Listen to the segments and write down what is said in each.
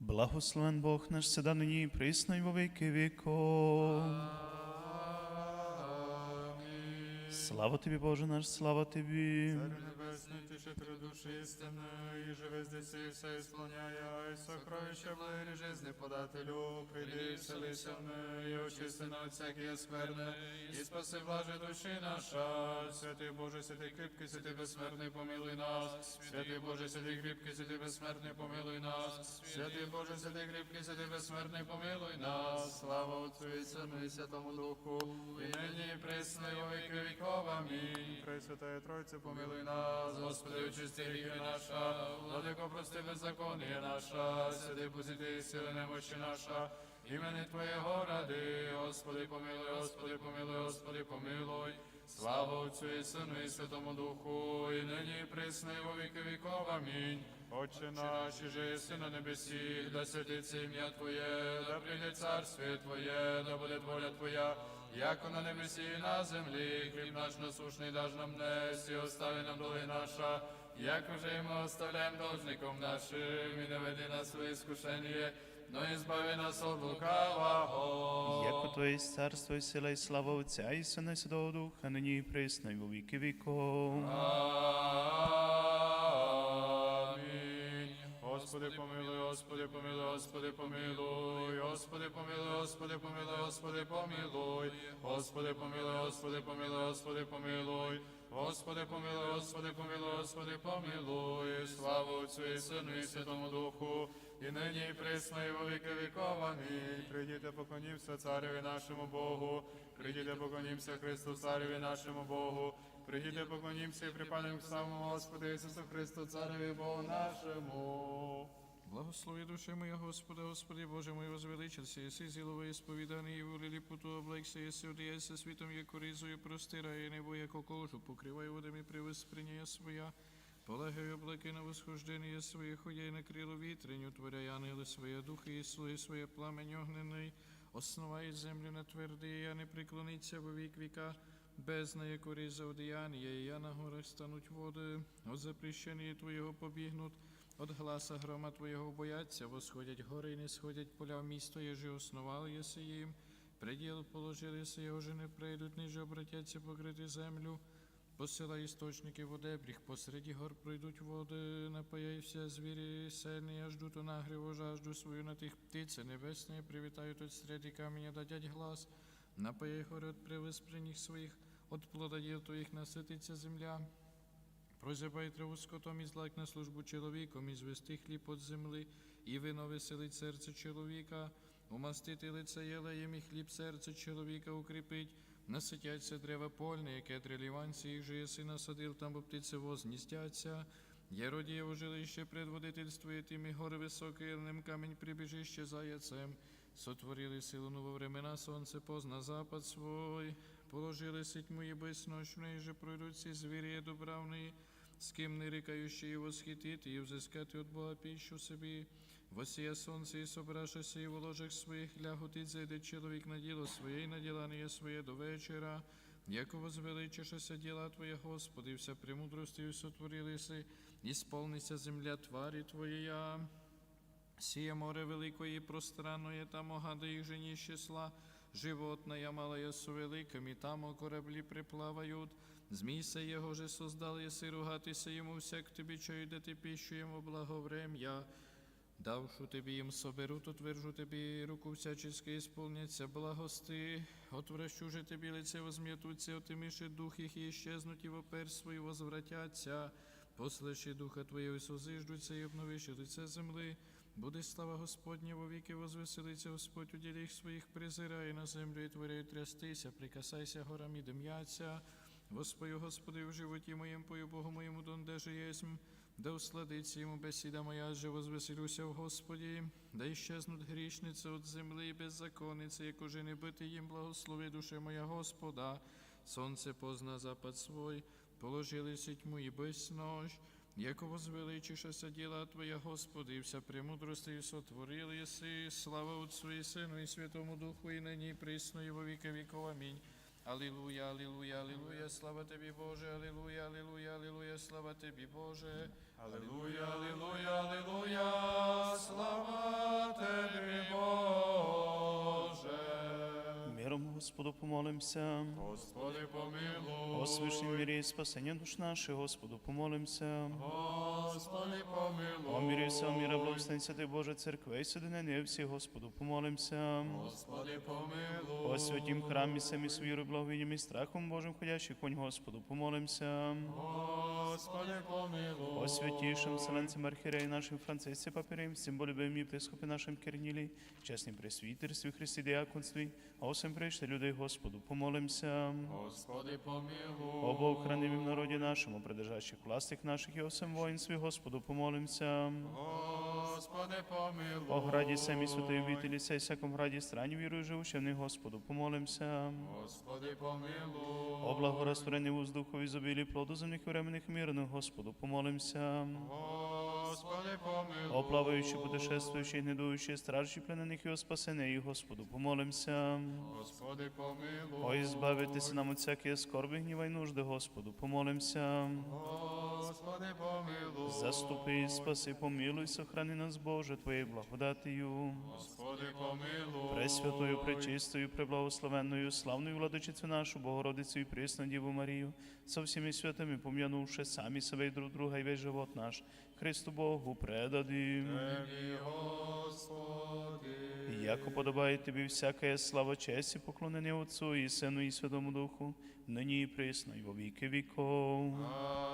Благословен Бог наш седа нині і присно і во віки віков. Слава тобі, Боже наш, слава тобі. Царю небесний, тишителю душі істинної, живе здесь і все ісполняє, сокровище благи жизни подателю, прийди, вселися в неї, очисти на всякі скверне, і спаси блаже душі наша. Святий Боже, святий кріпкий, святий безсмертний, помилуй нас. Святий Боже, святий кріпкий, святий безсмертний, помилуй нас. Святий Боже, святий кріпкий, святий безсмертний, помилуй нас. Слава Отцю і Сину і Святому Духу, і нині і присно, і віки віков. Амінь. Пресвятая Тройце, помилуй нас, Господи, очисти гріхи наша, владико, прости беззаконня наша, святий посіти сили немощі наша, імени Твоєго ради, Господи, помилуй, Господи, помилуй, Господи, помилуй. Слава Отцю і Сину і Святому Духу, і нині і во віки віков. Амінь. Отче наш, і же єси на небесі, да святиться ім'я Твоє, да прийде царствіє Твоє, да буде воля Твоя, яко на небесі і на землі, хліб наш насушний даж нам днес, і остави нам доли наша, як уже і ми оставляємо должником нашим, і не веди нас в іскушення, но і нас от лукавого. Яко Твоє є царство і сила і слава Отця і Сина і Святого Духа, нині і присно і во віки віков. Амінь. Господи, помилуй, Господи, помилуй, Господи, помилуй, Господи, помилуй, Господи, помилуй, Господи, помилуй, Господи, помилуй, Господи, помилуй, Господи, помилуй, Господи, помилуй, Господи, помилуй, Господи, помилуй, слава Отцю і Сину і Святому Духу, і нині і присно, і во віки віков. Амінь. Прийдіте, поклонімся цареві нашому Богу, прийдіте, поклонімся Христу, цареві нашому Богу, Прийдіте, поклонімся і припадемо самому Господу Ісусу Христу, Цареві Богу нашому. Благослови душе моя, Господа, Господи, Боже мой, возвеличился, еси зілове сповіданий, і волі путу облекся, єси одієся світом, яко різою простирає небо, яко кожу, покриває водами привосприняє своя. Полегай облеки на восхождення своє, ходяй на крило вітреню, творяй ангели своє, духи і слуги своє, пламень огнений, основає землю на твердий, я не преклониться во вік віка, бездна, яко різа одіяння, і я на горах стануть води, от запрещення Твоєго побігнуть, От гласа грома Твоєго бояться, восходять гори і не сходять поля в місто, єже основали єси їм, приділ положили се, його же не прийдуть, ниже обратяться покрити землю. Посила істочники в одебріх, посереді гор пройдуть води, напаяй вся звірі сильні, аж жду то нагріву жажду свою на тих птиці небесні, привітають от середі каменя, дадять глас, напаяй гори от привиспрених своїх, от плода діл твоїх насититься земля. Прозябай траву скотом і злак на службу чоловіком, і звести хліб от земли, і вино веселить серце чоловіка, умастити лице єлеєм і хліб серце чоловіка укріпить, наситяться дерева польне, яке дреліванці їх же єси насадил, там бо птиці возністяться. Єродієво жилище предводительствує тим і гори високе, ним камінь прибіжище заяцем. Сотворили силу ново времена, сонце позна запад свой положили сетьму ночную, же пройдут все звери з ким не нарекающие его восхитити, і взискати от Бога пищу собі. Восия Сонце, і собрашася і в ложах своїх лягут зайде чоловік на діло своє, і на ділання своє до вечора, яко возвеличишася діла Твоє, Господи, вся премудрості сотворилися, і сповниться земля тварі Твоя. Сіє море великої і пространної там огади їх жені числа, животная малая су великим, і там о кораблі приплавають. Змійся його же создал, єси ругатися йому всяк тобі, що йде ти піщу йому благоврем'я. Давшу тобі їм соберу, утвержу тобі руку всячески ісполняться благости, отвращу же тобі лице возм'ятуться, отиміши дух їх і щезнуть, і вопер свої возвратяться. Послеши духа Твоєго і созиждуться, і обновиши лице земли. Буде слава Господня во віки, возвеселиться Господь у діліх своїх, призирає на землю і творяє трястися, прикасайся горам і дим'яться. Воспою Господи в животі моєму, пою Богу моєму, донде же єсмь, да усладиться йому бесіда моя, же возвеселюся в Господі, да іщезнуть грішниці от земли і беззаконниці, як уже не бити їм, благослови душе моя Господа. Сонце позна запад свой, положили тьму і безнож, Яко возвеличишася діла Твоя, Господи, і вся премудростю сотворили єси, слава Отцу і Сину, і Святому Духу, і нині, і присно, і во віки віков. Амінь. Алілуя, алілуя, алілуя, слава тобі, Боже, алілуя, алілуя, алілуя, слава тобі, Боже. Алілуя, алілуя, алілуя, слава Тебе, Боже. Миром Господу помолимся. Господи, помилуй. О свишнім мірі спасення душ наших, Господу помолимся. Господи, помилуй. О мірі всього міра, благословен Святий Боже, церкви, і соединення всі, Господу помолимся. Господи, помилуй. О святім храмі самі вірою, благовінням і страхом Божим, ходящий конь, Господу помолимся. Господи, помилуй. О святейшем вселенцем архиереи нашим Франциске Папиреем, всем болюбим епископе нашим Кернилі, чеснім пресвітерстві, Христі діаконстві, о всем прийшли людей Господу, помолимся. Господи, помилуй. О Бог, хранимім народі нашому, придержащих властях наших і всем воїнстві, Господу, помолимся. Господи, помилуй. О граді самі святої обителі, сей всяком граді страні вірую живущим Господу, помолимся. Господи, помилуй. О благорастворенні воздуху, ізобілі плоду земних временних мирних, Господу, помолимся. Господи, помилуй. О плаваючи, путешествуючи, гнедуючи, стражі пленених і о спасене, Господу, помолимся. Господи, помилуй. О, избавитися нам от всякої скорби, гніва й нужди, Господу, помолимся. Господи, помилуй. Заступи, спаси, помилуй, сохрани нас, Боже, Твоєю благодатію. Господи, помилуй. Пресвятою, пречистою, преблагословенною, славною владичицю нашу, Богородицю і присну Діву Марію, со всіми святими пом'янувши самі себе і друг друга і весь живот наш, Христу Богу предадим. Тебі, Господи. Яко подобає тобі всяка слава, честь і поклонення Отцу і Сину і Святому Духу, нині і присно, і во віки віков. Амінь.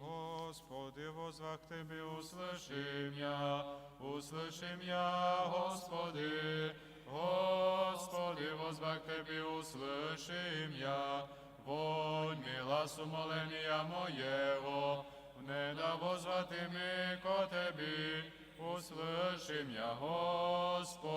Господи, возвах Тебе, услышим я, услышим я, Господи. Господи, возвах Тебе, услышим я, вонь милас умоления моего, не да возвати ми ко Тебі, услышим я, Господи.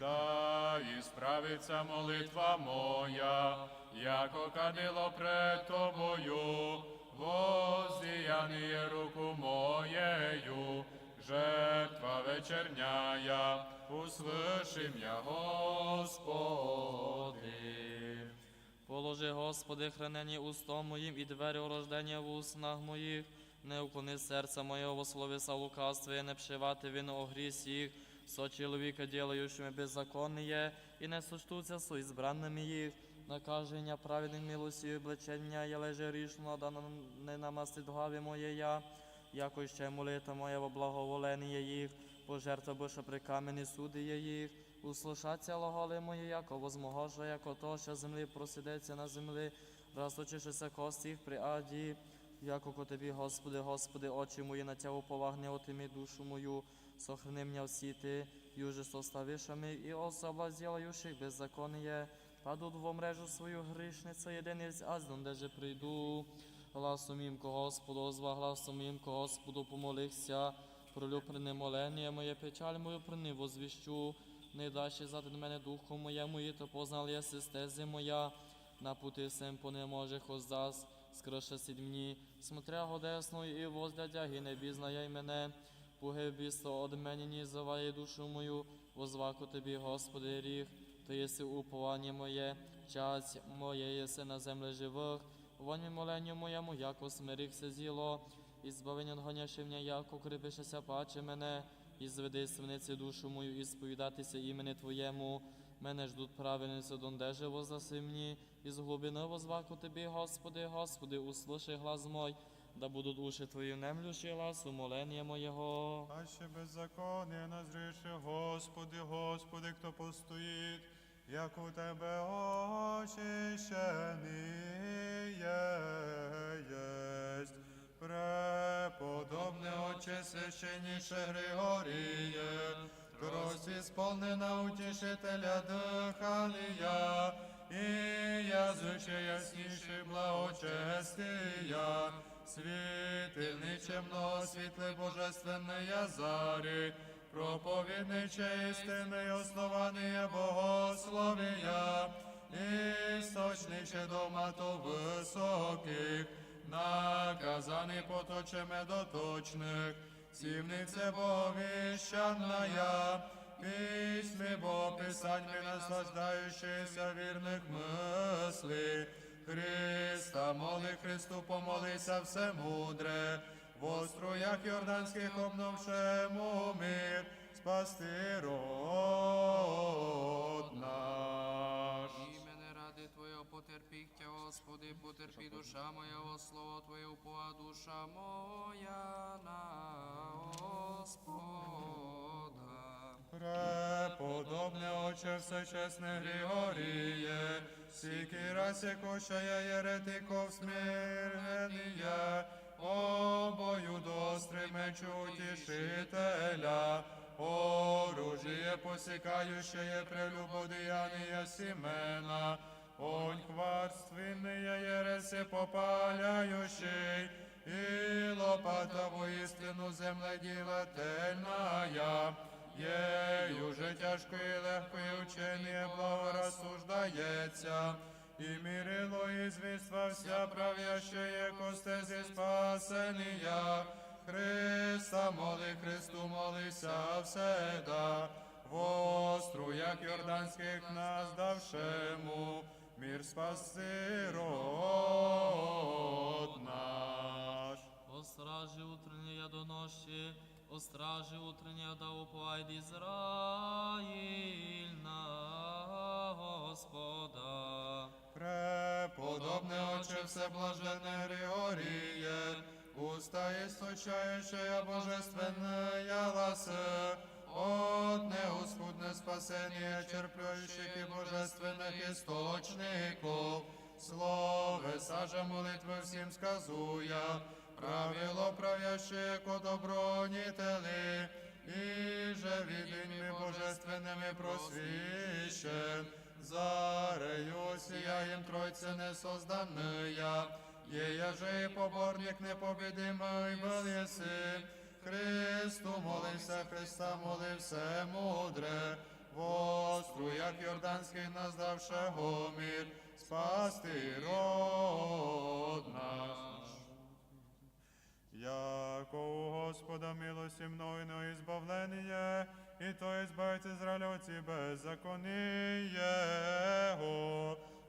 Да исправится молитва моя, яко кадило пред Тобою, воздеяние руку моею, жертва вечерняя, услышим я, Господи. Положи, Господи, хранені устом моїм і двері урождення в уснах моїх. Не уклони серця моєго словеса лукавства, і не пшивати вину о гріс їх, со чоловіка ділаючими беззаконніє, і не сочтуться со ізбранними їх. Накаження праведних милості облечення, я леже рішно, да не намастить глави моєя, яко ще молита моя во благоволення їх, пожертва Божа при камені суди є їх. Услышаться лагали мої, яко возмогожа, яко то, що землі просидеться на землі, розточишися кості при аді, яко ко тобі, Господи, Господи, очі мої на тя уповагне, отими душу мою, сохрани мене всі ти, юже составишами, і особа зілаюших беззаконніє, падуть во мрежу свою грішницю, єдин єсть аздом, де же прийду. Гласом їм ко Господу, озва гласом їм Господу, помолихся, пролю прине молення моє, печаль мою прини возвіщу, не даші заден мене духу моєму, і то познал я стези моя, на пути сем понеможе хоздас, скроше сід мені, смотря годесною і возглядя, і не бізнає мене, погибісто од мене нізоває душу мою, возваку тобі, Господи, ріг, то єси уповання моє, час моє єси на землі живих, вонь моленню моєму, яко смирихся зіло, і збавлення гоняши мене, яко кріпишеся паче мене, і зведи свиниці душу мою, і сповідатися імені Твоєму. Мене ждуть праведниці, дондеже воздаси мені, і з глибини возваку Тобі, Господи, Господи, услыши глаз мой, да будуть уші Твої немлющі глас умолення моєго. А ще беззаконня назріши, Господи, Господи, хто постоїть, як у Тебе очищений єсть. Преподобне Отче священніше Григоріє, кросі сповнена утішителя дихання, і язиче ясніше благочестия, світильничемного світле божественне зарі, проповідниче істини основання богословія, істочниче дома то високих, наказаний поточе медоточних, сівнице Боговіщаная, письми бо писаньми наслаждающихся вірних мислей. Христа, моли Христу, помолися все мудре, в струях Йорданських обновшему мир, спасти род наш. Потерпіхтя, Господи, потерпі душа моя, о слово Твоє упова душа моя на Господа. Преподобне Отче всечесне Григоріє, сіки раз якощая єретиков смирення, обою достри мечу утішителя, оружие посікающее прелюбодіяння Сімена, онь хварственные ереси попаляющий, и лопата воистину земледілательная, Єю же тяжко і легко і учення благо розсуждається, і мірило і звіства вся правяще косте зі спасення. Христа моли, Христу молися вседа, в струях Йорданських нас давшему, мир спаси род наш. О стражі утрення до ночі, о стражі утрення да уповайд Ізраїль на Господа. Преподобне Отче Всеблажене Григоріє, уста істочаючая божественная ласа, от неускудне спасение черплющих и божественных источников, словеса же молитви всім сказуя, правило правящее ко добронітели, і же відиньми божественними просвіщен, зарею сіяєм Тройце несозданная, Ея же и поборник непобедимый был еси, Христу молися, Христа моли все мудре, во струях Йорданських наздавшего мир, спасти род наш. Яко у Господа милості мною на избавление, и то избавить Израиля от беззакониего,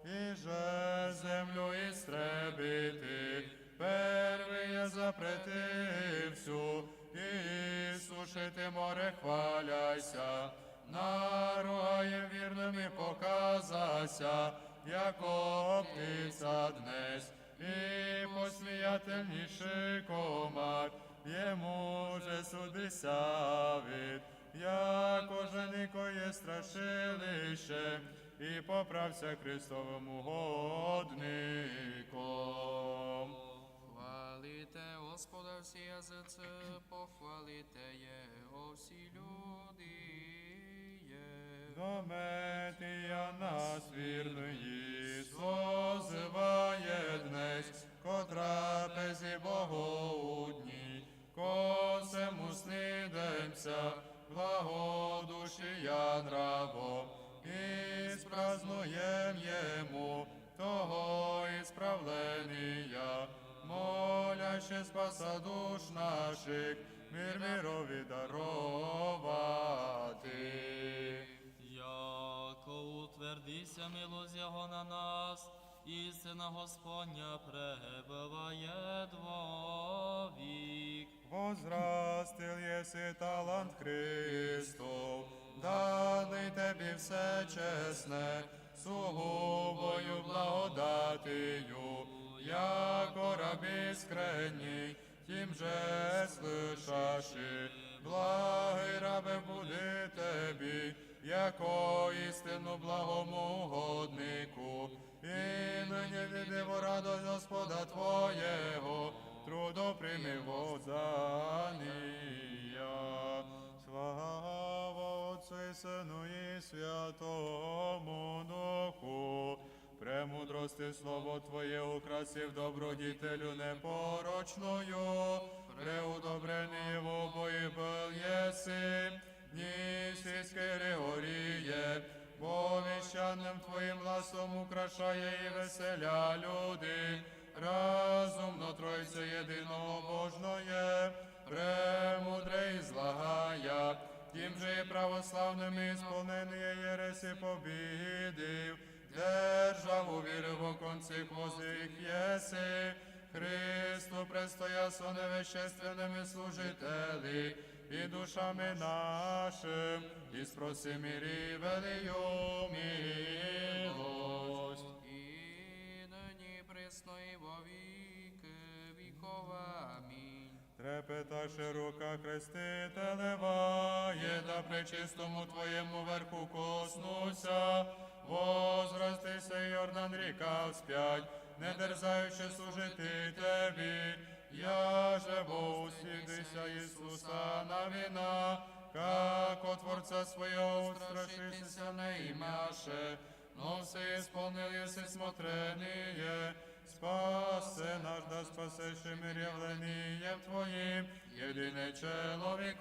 и же землю истребити, первые запрети всю, и сушити море хваляйся, наругаєм вірним і показася, яко птиця днесь, і посміятельніший комар, йому же судися від, яко женикоє страшилище, і поправся Христовому годником. Хвалите Господа всі язиці, похвалите Його всі люди. є. Дометія нас вірної, созиває днесь, котра пезі Богоудні, косему снидемся, благодушія нраво, і спразнуєм йому, того ісправлення, моляще спаса душ наших, мир мирові даровати. Яко утвердися милость Його на нас, істина Господня пребыває двовік. Возрастил єси талант Христов, даний тобі все чесне, сугубою благодатію, яко рабі скренній, тим же слышаши, благий рабе буде тобі, яко істину благому годнику, і нині відиво радость Господа Твоєго, трудо прийми возання. Слава Отцу і Сину і Святому Духу, премудрости слово Твоє украсив добродітелю непорочною, преудобрений в обої был єси, Нісійський Григоріє, бо віщанним Твоїм гласом украшає і веселя люди, разумно Тройце єдиного Божноє, премудре і злагая, тим же і православними сповнений єресі побідив, державу віри в оконцих возих єси, Христу престоя невещественними служителі, і душами нашим, і спроси мирі велию милость. І нині присно і во віки Трепеташе рука хрестителева, да пречистому Твоєму верху коснуся, возростися Йордан ріка вспять, не дерзаючи служити Тебі, я же Бог усідися Ісуса на вина, как от Творца своего устрашися не имяше, но все исполнил, если смотрение, Спасе наш, да спасеше мир явлением Твоим, єдине чоловіколюбче.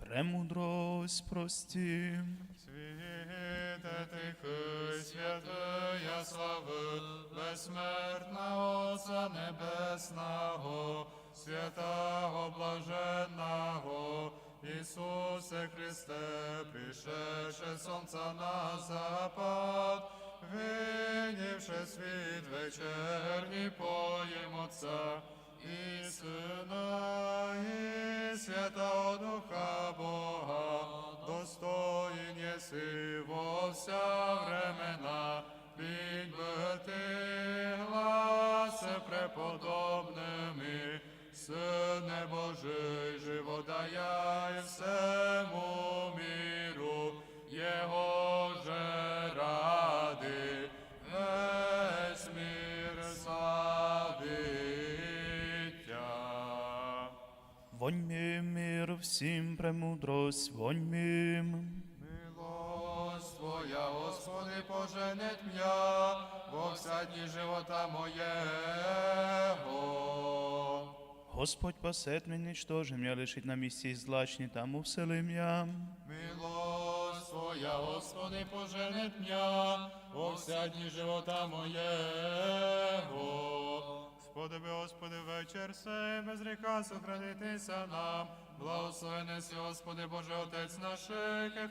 Премудрость прості. Світе тихий, святая слави, безсмертного Отця Небесного, святого блаженного, Ісусе Христе, пришедше сонця на запад, винівши світ вечерній поєм Отця, і Сина, і Святого Духа Бога, достоїн єси во вся времена, ти гласе преподобними, Сине Божий, живодаяй всему всім премудрость, воньми. Милость Твоя, Господи, поженет м'я во вся дні живота моєго. Господь пасет мене, ничтоже меня лишить на місці злачні, там увселим я. Милость Твоя, Господи, поженет м'я во вся дні живота моєго. Господи, Господи, вечір сей, без гріха сохранитися нам. Благословений Господи, Боже, Отець наш,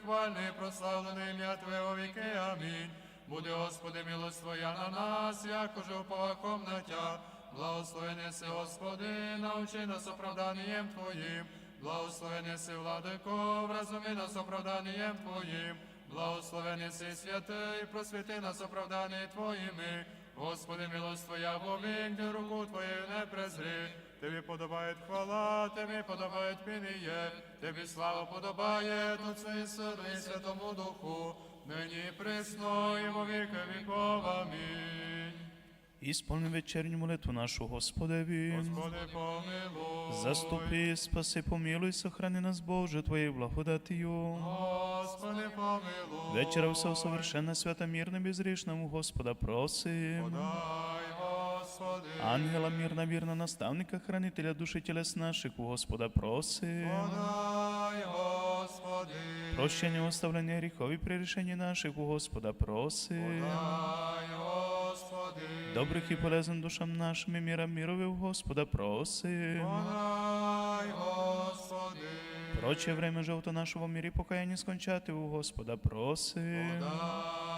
хвальний, прославлений ім'я Твоє во віки. Амінь. Буде, Господи, милость Твоя на нас, як уже уповаком на Тя. Благословений Господи, научи нас оправданням Твоїм. Благословений си, владико, вразуми нас оправданням Твоїм. Благословений си, святий, просвіти нас оправданні Твоїми. Господи, милость Твоя де руку Твою не презри. Тобі подобає хвала, Тобі подобає пініє, Тобі слава подобає Отцю і Сину і Святому Духу, нині присно і во віки. Амінь. Ісполни вечерню молитву нашу Господеві. Господи, помилуй. Заступи, спаси, помилуй, сохрани нас, Боже, Твоєю благодатію. Господи, помилуй. Вечера все совершенно свята мирно безгрешному Господа просим. Дай, Господи. Ангела мирно, вірно, наставника, хранителя душі тілес наших у Господа просим. Подай, Господи. Прощення, оставлення гріхов і прирішення наших у Господа просим. Дай, Господи. Добрих і полезних душам нашим і міра мірові у Господа просим. Подай, Господи. Проче время живота нашого в мірі покаяння скончати у Господа просим. Дай, Господи.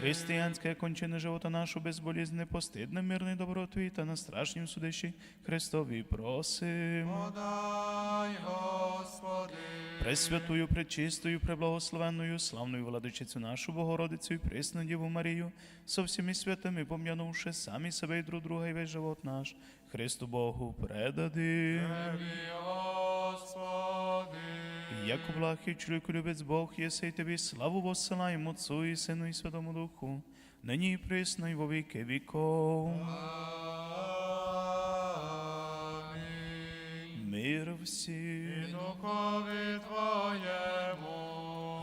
Християнське кончини живота нашу безболізне, постидне, мирне добротві та на страшнім судищі Христові просим. Подай, Господи. Пресвятую, пречистою, преблагословенною, славною владичицю нашу Богородицю і присну Діву Марію, со всіми святими пом'янувши самі себе і друг друга і весь живот наш, Христу Богу предади. Тебі. Як облахи, чоловіку любець Бог, єси й тобі славу воссилаємо Отцу і Сину і Святому Духу, нині і присно і во віки віков. Амінь. Мир всім. І духові Твоєму.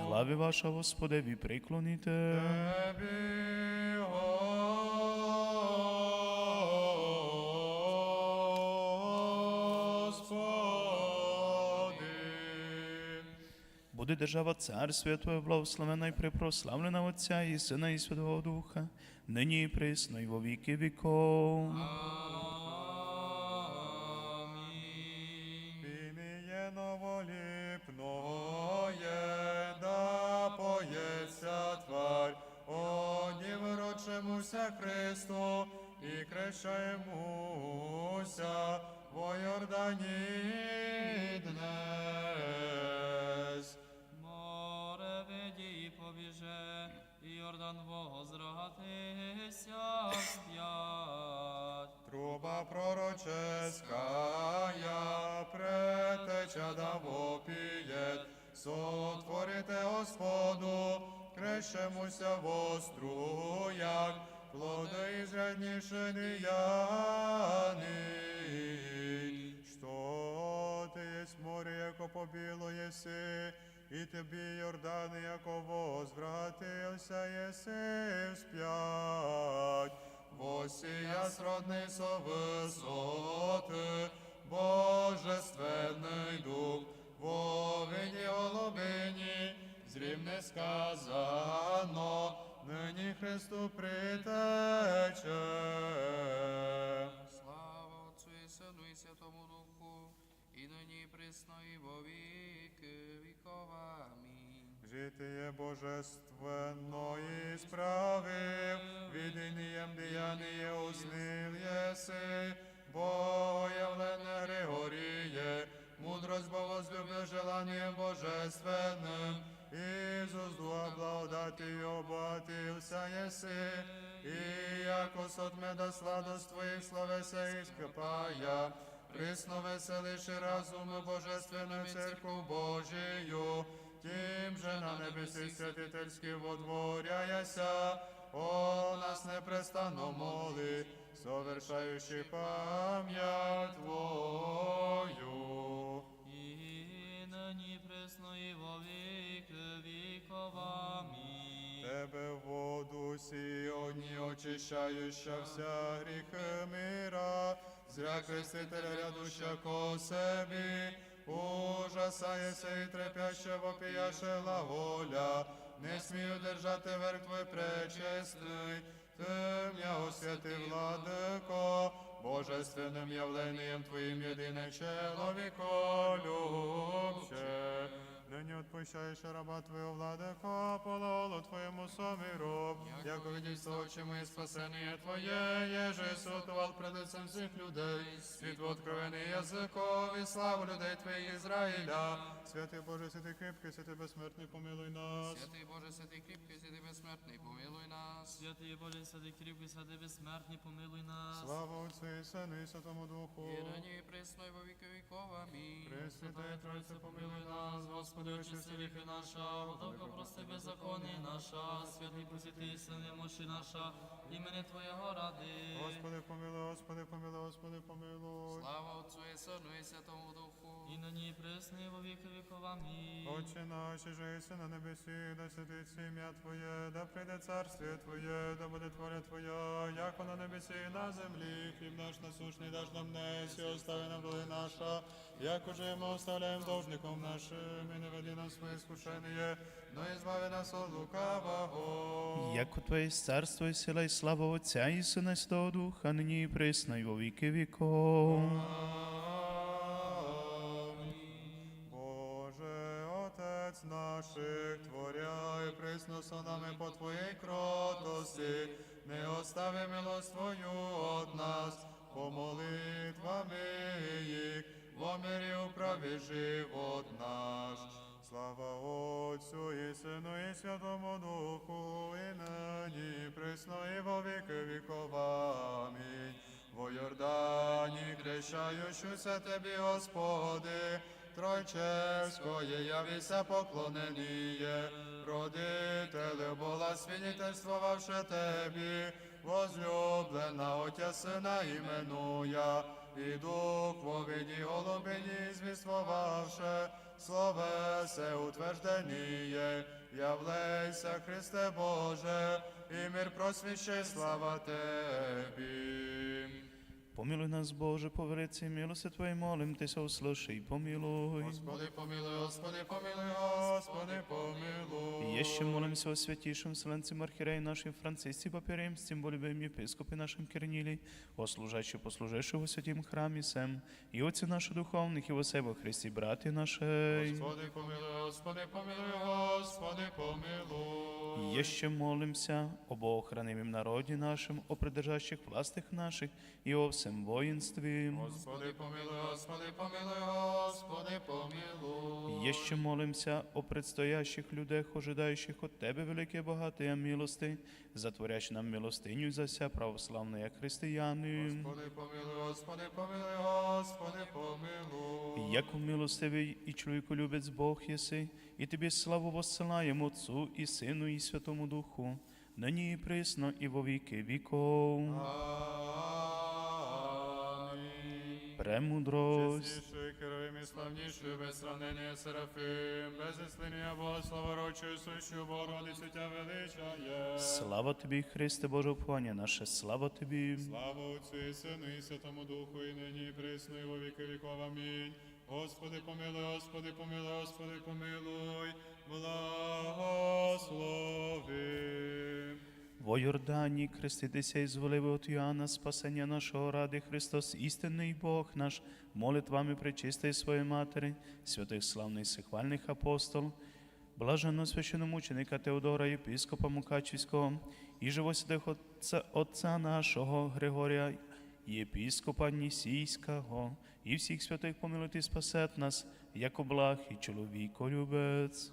Глави ваша, Господеві, приклоніте. Тебі, буде держава цар, Твоє благословена і припрославлена Отця і Сина, і Святого Духа, нині і присно, і во віки віков. Муся Христу і крещаємуся во Йордані дне. І Йордан возрагатися сп'ять. Труба пророческая, претеча да вопіє, сотворите Господу, крещемося во струях, плоди ізрядніше діяний. Ти море, яко побіло єси, і тобі, Йордани, яко возвратився єси вспять. Восія сродний со висоти, Божественний дух, во вині голубині, зрім не сказано, нині Христу притече. Слава Отцу і Сину і Святому Духу, і нині і присно, і во віки віков. Амінь. Житие божественної справи, відінієм діяніє уснил єси, Богоявлене Григоріє, мудрость богозлюбив желанием божественним, Ісус дуа благодаті обатився єси, і яко сотмеда сладость Твоїх словеся іскопая, присно веселиши разуми божественную церкву Божию, Тим же на небесі святительські водворяяся, о нас непрестанно моли, совершаючи пам'ять Твою. І нині присно, і во віки віков. Тебе воду сіоні очищающа вся гріхи мира, зря крестителя рядуща ко собі, ужасається і трепяще вопіяше лаголя, не смію держати верх Твой пречесний, Ти м'я освяти владико, божественним явлением Твоїм єдине чоловіко любче. Нині отпущаєш раба Твого владико, пололу Твоєму собі яко видівство очі мої спасення Твоє, єже сотувал пред лицем всіх людей, світ откровений язикові, славу людей Твоїх Ізраїля. Святий Боже, святий кріпкий, святий безсмертний, помилуй нас. Святий Боже, святий кріпкий, святий безсмертний, помилуй нас. Святий Боже, святий кріпкий, святий безсмертний, помилуй нас. Слава Отцю і Сину і Святому Духу. І нині і присно, і во віки віков. Амінь. Пресвятая Тройця, помилуй нас, Господи, очисти гріхи наша, вдовко прости беззаконні наша, святий посвятий сини мощі наша, імені Твоєго ради. Господи, помилуй, Господи, помилуй, Господи, помилуй. Слава Отцу і Сину і Святому Духу. І нині і присно, і во віки віков. Амінь. Отче наш, же єси на небесі, да святиться ім'я Твоє, да прийде царствіє Твоє, да буде воля Твоя, як на небесі і на землі. Хліб наш насушний даш нам днес, і остави нам доли наша, як уже ми оставляємо должником нашим, і не веди нас в своє скушення, но і збави нас от лукавого. Яко Твоє є царство і сила і слава Отця і Сина і Святого Духа, нині і присно, і во віки віков. Боже, Отець наших, творяй присно со нами по Твоїй кротості, не остави милость Твою от нас, по молитвами їх, во мирі управи живот наш. Слава Отцю і Сину і Святому Духу, і нині, присно, і во віки віков. Амінь. Во Йордані, крещаючуся Тебі, Господи, Тройчевської явися поклоненіє, родителе була свідетельствувавши Тебі, возлюблена Отя Сина іменуя, і Дух во виді голубині звіствовавши, словесе утвержденіє, явлейся, Христе Боже, і мир просвіщи, слава Тебі. Помилуй нас, Боже, по велиці милости Твоєї, молим Тися, услыши і помилуй. Господи, помилуй, Господи, помилуй, Господи, помилуй. І ще молимся о святейшем Вселенцем Архиереи нашим Франциске Паперем, с тем более епископе нашим Кирнилий, о служащи послуживши во святім храмі сем, і отці наших духовних, і во себе Христі, браті наші. Господи, помилуй, Господи, помилуй, Господи, помилуй. Еще молимся об охранимом народе нашем, о придержащих властях наших и о всем воинстве. Господи, помилуй, Господи, помилуй, Господи, помилуй. Еще молимся о предстоящих людях, ожидающих от Тебе велике богатые милости, затворящ нам милостиню за вся православные християни. Господи, помилуй, Господи, помилуй, Господи, помилуй. Яко милостивий і чоловіколюбець Бог єси, і тобі славу воссилаємо Отцу і Сину, і Святому Духу, нині і присно, і во віки віков. Амінь. Премудрость. Чесніший, керовим і славніший, без сравнення Серафим, без іслиння Бога, славорочою, сущу Богородицю тя величає. Слава тобі, Христе Боже, вхвання наше, слава тобі. Слава Отцю і Сину і Святому Духу, і нині, і присно, і во віки віков. Амінь. Господи, помилуй, Господи, помилуй, Господи, помилуй, благослови. Во Йордані креститися із воливи от Йоанна, спасення нашого ради Христос, істинний Бог наш, молитвами пречистої своєї Матері, святих славних сихвальних апостол, блаженно священомученика Теодора, єпископа Мукачівського, і живосідих отця, отця нашого Григорія, єпископа Нісійського, і всіх святих помилуйте спасет нас, як благ і чоловіко любець.